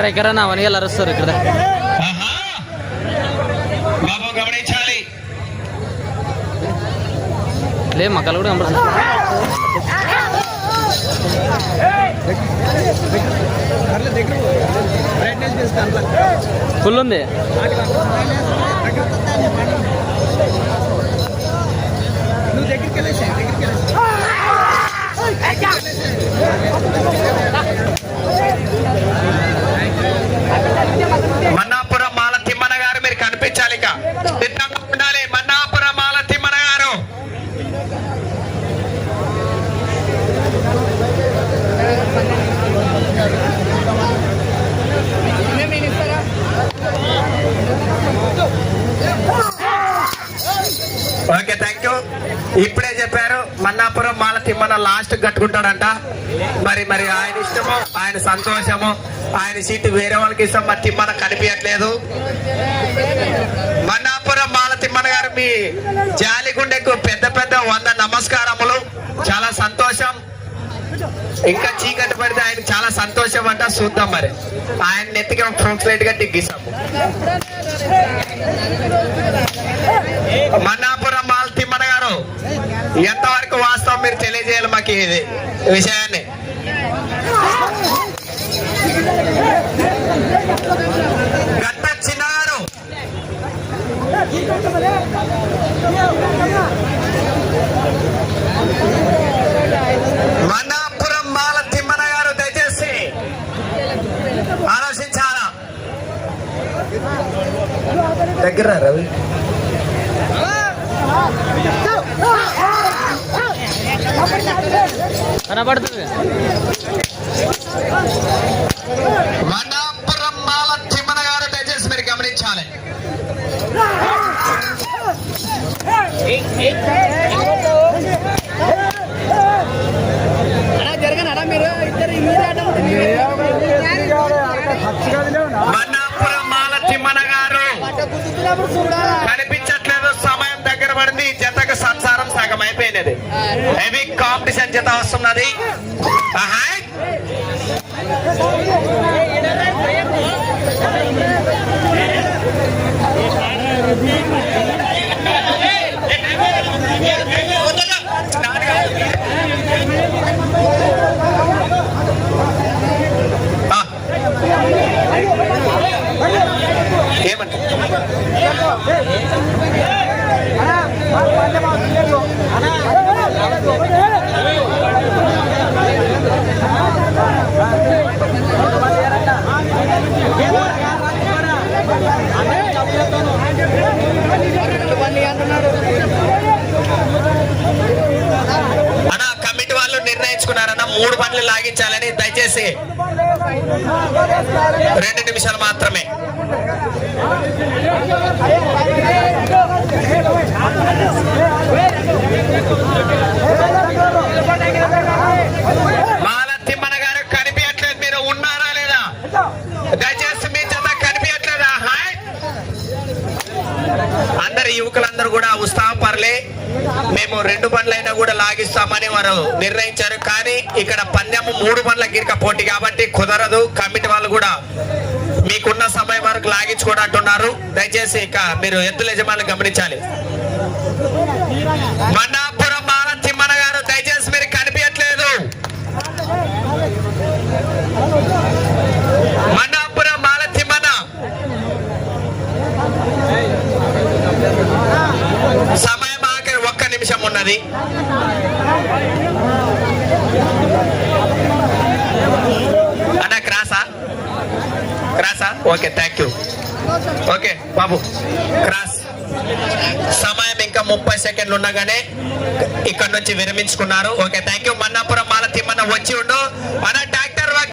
ఎక్కడ ఎక్కడ నా వనిగలు అరుస్తారు ఇక్కడ. ఆహా. బాబు గమనించాలి. లే మక్కలు కూడా కనపడుతుంది ఫుల్ ఉంది నువ్వు దగ్గరికి వెళ్ళేసి దగ్గరికి వెళ్ళేసి మన్నాపురం మాల తిమ్మన గారు మీరు కనిపించాలి ఇక సిద్ధంగా ఉండాలి మన్నాపురం మాల తిమ్మన గారు ఓకే థ్యాంక్ యూ ఇప్పుడే చెప్పారు మన్నాపురం మాలతి మన లాస్ట్ కట్టుకుంటాడంట. మరి మరి ఆయన ఇష్టము ఆయన సంతోషము ఆయన సీటు వేరే వాళ్ళకి ఇష్టం మరి తిమ్మన కనిపించట్లేదు మన్నాపురం మాల తిమ్మన గారు మీ జాలిగుండెకు పెద్ద పెద్ద వంద నమస్కారములు. చాలా సంతోషం. ఇంకా చీకటి పడితే ఆయన చాలా సంతోషం అంట. చూద్దాం మరి. ఆయన నెత్తికి ఒక ఫ్రంట్ లైట్గా టిగ్గిస్తాము మన్నాపురం మాల తిమ్మన గారు ఎంతవరకు వాస్తవం మీరు తెలియజేయాలి మాకు ఇది విషయాన్ని? గట్ట చిన్న మన్నాపురం మాల తిమ్మన గారు దయచేసి ఆలోచించాలా? దగ్గర రవి? మన్నాపురం జరగనరా మీరు ఇద్దరు కనిపించట్లేదు సమయం దగ్గర పడింది జతకు సంసారం సగం అయిపోయినది హెవీ కాంపిటీషన్ జత వస్తున్నది ఆహా. ఆ. ఏమంటారు అంటున్నాడు అన్న కమిటీ నిర్ణయించుకున్నారన్న మూడు పనులు లాగించాలని దయచేసి రెండు నిమిషాలు మాత్రమే. మాల గారు కనిపించట్లేదు. మీరు ఉన్నారా లేదా? దయచేసి మీ జత కనిపించట్లేదా? హాయ్. అందరు యువకులందరూ కూడా ఉత్సాహం మేము రెండు బండ్లైనా కూడా లాగిస్తామని వారు నిర్ణయించారు. కానీ ఇక్కడ పందెము మూడు బండ్ల గిరిక పోటీ కాబట్టి కుదరదు. కమిటీ వాళ్ళు కూడా మీకున్న సమయం వరకు లాగించుకోండి అంటున్నారు దయచేసి ఇక మీరు ఎత్తుల యజమానులు గమనించాలి. మన్నాపురం మాల తిమ్మన గారు దయచేసి మీరు కనిపించట్లేదు మన్నాపురం మాల తిమ్మన సమయం ఆఖరి ఒక్క నిమిషం ఉన్నది అన్న క్రాసా క్రాసా ఓకే థ్యాంక్ యూ ఓకే బాబు క్రాస్ సమయం ఇంకా ముప్పై సెకండ్లు ఉండగానే ఇక్కడ నుంచి విరమించుకున్నారు. Okay thank you Mannapuram Mala Timmanna వచ్చి ఉండు. అన్న డాక్టర్